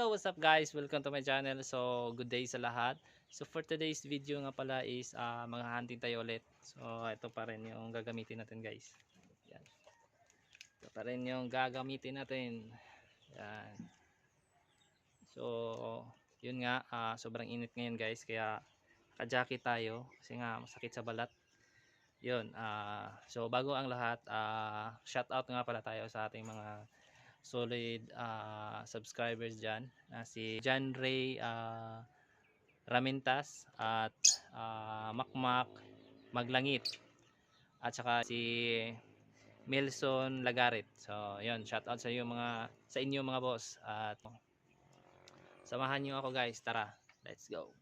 So what's up guys, welcome to my channel. So good day sa lahat. So for today's video nga pala is uh, mga hunting tayo ulit. So ito pa rin yung gagamitin natin guys. Yan. Ito pa rin yung gagamitin natin. Yan. So yun nga, ah, sobrang init ngayon guys. Kaya ka-jacket tayo kasi nga masakit sa balat. Yun. ah so bago ang lahat, uh, shout out nga pala tayo sa ating mga solid ah, subscribers dyan na si John Ray ah, Ramintas at ah, Makmak Maglangit. At saka si Milson Lagarit. So yun shout out sa iyo mga sa inyo mga boss. At samahan niyo ako guys. Tara let's go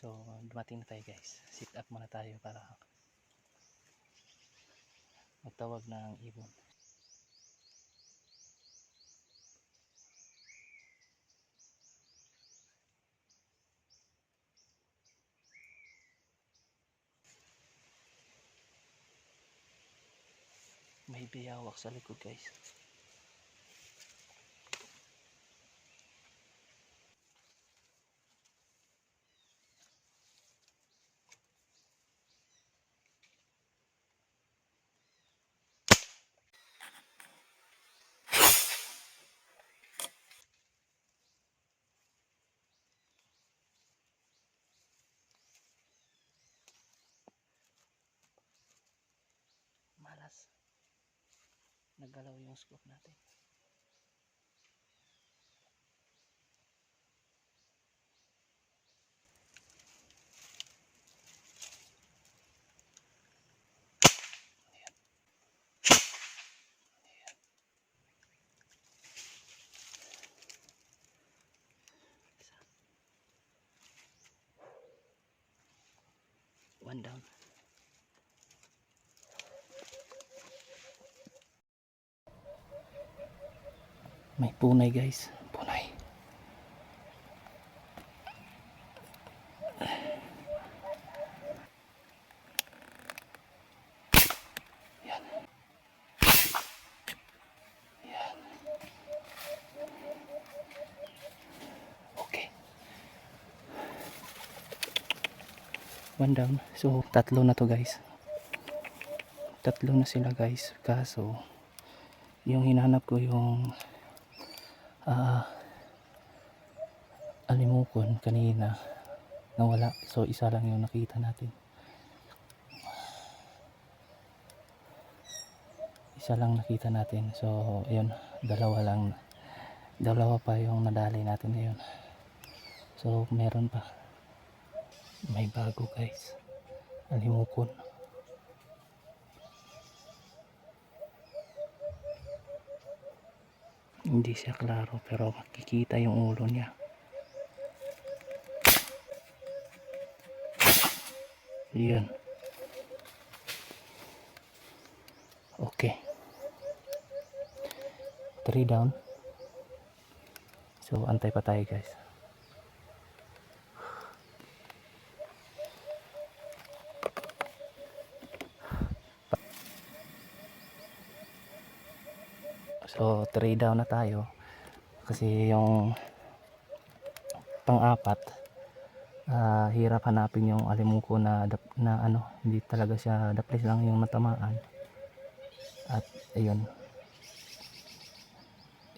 So, dumating na tayo guys. Sit up muna tayo para magtawag ng ibon. May biyawak sa likod guys. Naggalaw yung scope natin. One down. May punay guys. Punay. Yan. Yan. Okay. One down. So, tatlo na to guys. Tatlo na sila guys. Kaso, yung hinanap ko yung ah alimukon kanina. Nawala. So isa lang yung nakita natin. Isa lang nakita natin. So yun dalawa lang. Dalawa pa yung nadali natin ngayon. So meron pa. May bago guys. Alimukon hindi siya klaro pero makikita yung ulo niya. Yun. Okay. 3 down. So antay pa tayo guys So, 3 down na tayo. Kasi yung pang-apat, ah, hirap hanapin yung alimuko na, na ano, hindi talaga siya daplis lang yung matamaan. At, ayun.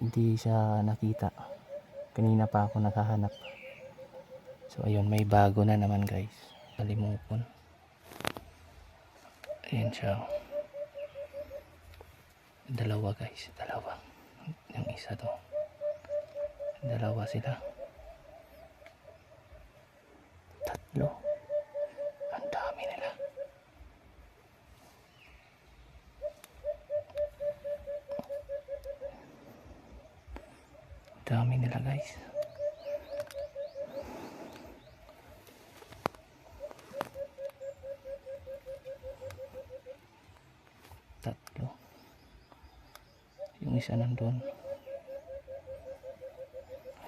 Hindi siya nakita. Kanina pa ako nakahanap. So, ayun, may bago na naman guys. Alimukon. Ayan siya. Dalawa guys, dalawa. Yung isa to. Dalawa sila. Tatlo. Ang dami nila. Dami nila guys. Tatlo. Yung isa nandun.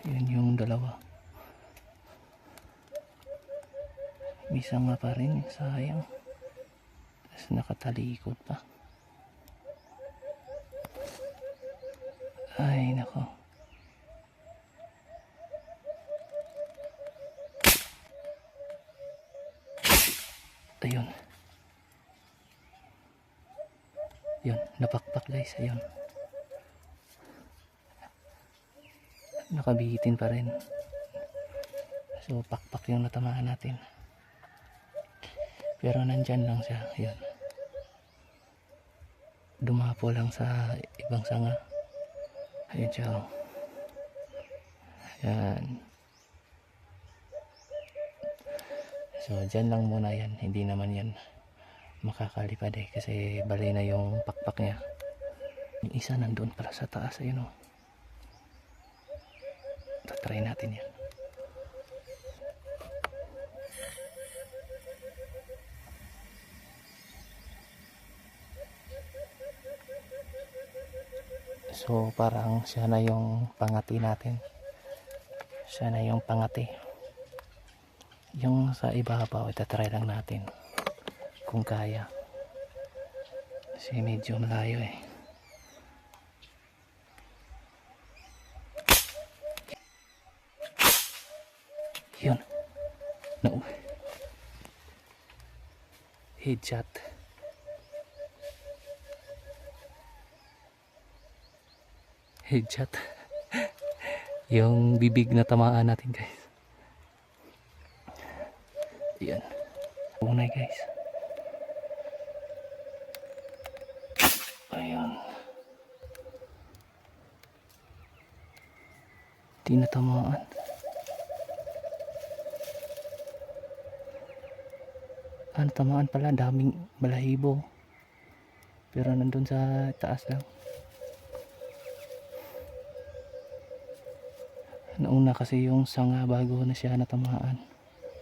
Yun yung dalawa. May isa nga pa rin. Sayang. Nakatalikod pa. Ay, nako. Ayun. Yun, napakpak guys, ayun. Nakabihitin pa rin. So, pakpak yung natamaan natin. Pero nandyan lang siya, ayun. Dumapo lang sa ibang sanga. Ayun siya, oh. Ayan. So, dyan lang muna yan. Hindi naman yan makakalipad eh. Kasi bali na yung pakpak niya. Yung isa nandun pala sa taas. Ayun o. Tatry natin yan. So, parang siya na yung pangati natin. Siya na yung pangati. Yung sa ibabaw, itatry lang natin kung kaya. Kasi medyo malayo eh. Yun. No. Headshot. Headshot. Yung bibig na tamaan natin guys. Yan. Unay guys. Ayan. Di natamaan. Ah, natamaan pala. Daming balahibo. Pero nandun sa taas lang. Nauna kasi yung sanga bago na siya natamaan.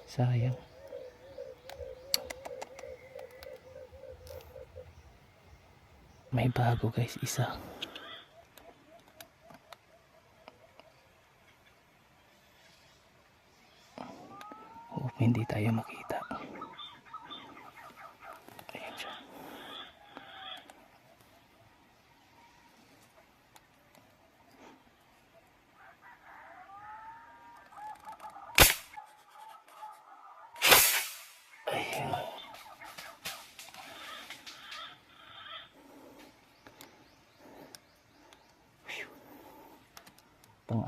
Sayang. May bago guys, isa. Hindi tayo makita. Ayan siya. Ayan.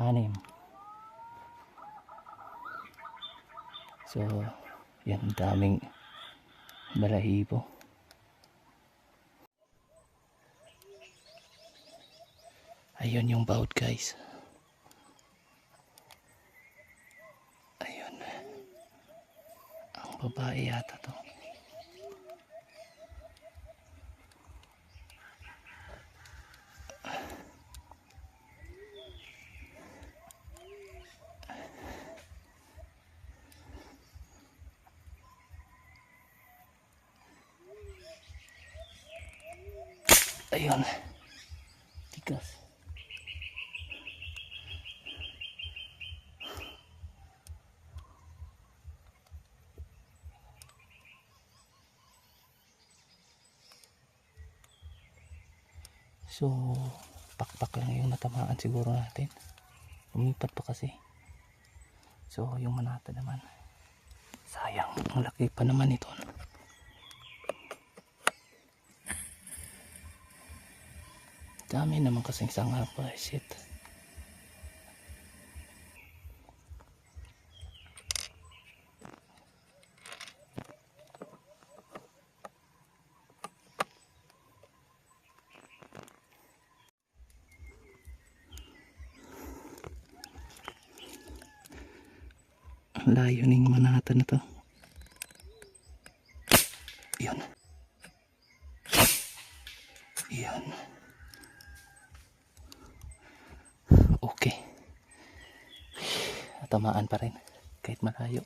Pang-anim. So, yan daming balahibo. Ayun yung baut guys. Ayun. Ang babae yata to. Ayun. Tigas. So, pakpak lang yung natamaan siguro natin. Umipat pa kasi. So, yung manata naman. Sayang, ang laki pa naman ito. Dami naman kasing sanga pa. Shit. Layo ning manata na to. Yun. Yun. Okay. Tamaan pa rin. Kahit malayo.